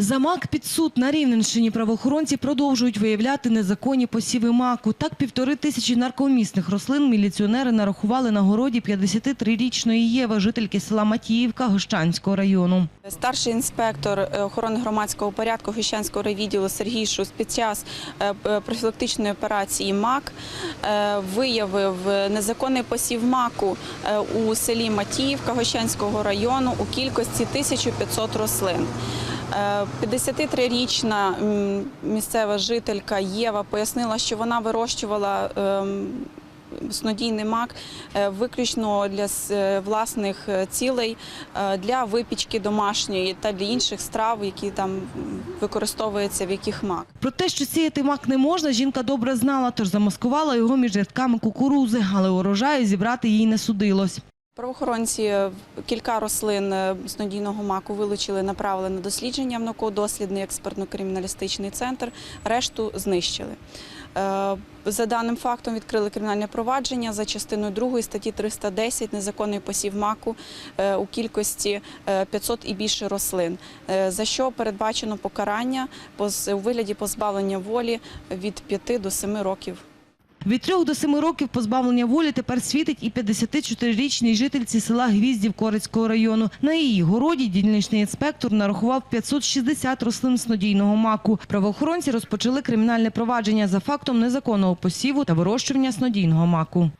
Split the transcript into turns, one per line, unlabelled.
За мак під суд на Рівненщині правоохоронці продовжують виявляти незаконні посіви маку. Так півтори тисячі наркомісних рослин міліціонери нарахували на городі 53-річної Єви, жительки села Матіївка Гощанського району.
Старший інспектор е, охорони громадського порядку Хищанського райвідділу Сергій Шус під час е, е, профілактичної операції МАК виявив незаконний посів маку у селі Матіївка Гощанського району у кількості 1500 рослин. Е, 53-річна місцева жителька Єва пояснила, що вона вирощувала ем, снодійний мак е, виключно для е, власних е, цілей, е, для випічки домашньої та для інших страв, які там використовуються в яких мак.
Про те, що сіяти мак не можна, жінка добре знала, тож замаскувала його між рядками кукурузи, але урожаю зібрати їй не судилось.
Правоохоронці кілька рослин е, снодійного маку вилучили, направили на дослідження в науково-дослідний експертно-криміналістичний центр, решту знищили. Е, За даним фактом відкрили кримінальне провадження за частиною 2 статті 310 незаконний посів маку е, у кількості е, 500 і більше рослин, за що передбачено покарання у вигляді позбавлення волі від 5 до 7 років.
Від трьох до семи років позбавлення волі тепер світить і 54-річній жительці села Гвіздів Корицького району. На її городі дільничний інспектор нарахував 560 рослин снодійного маку. Правоохоронці розпочали кримінальне провадження за фактом незаконного посіву та вирощування снодійного маку.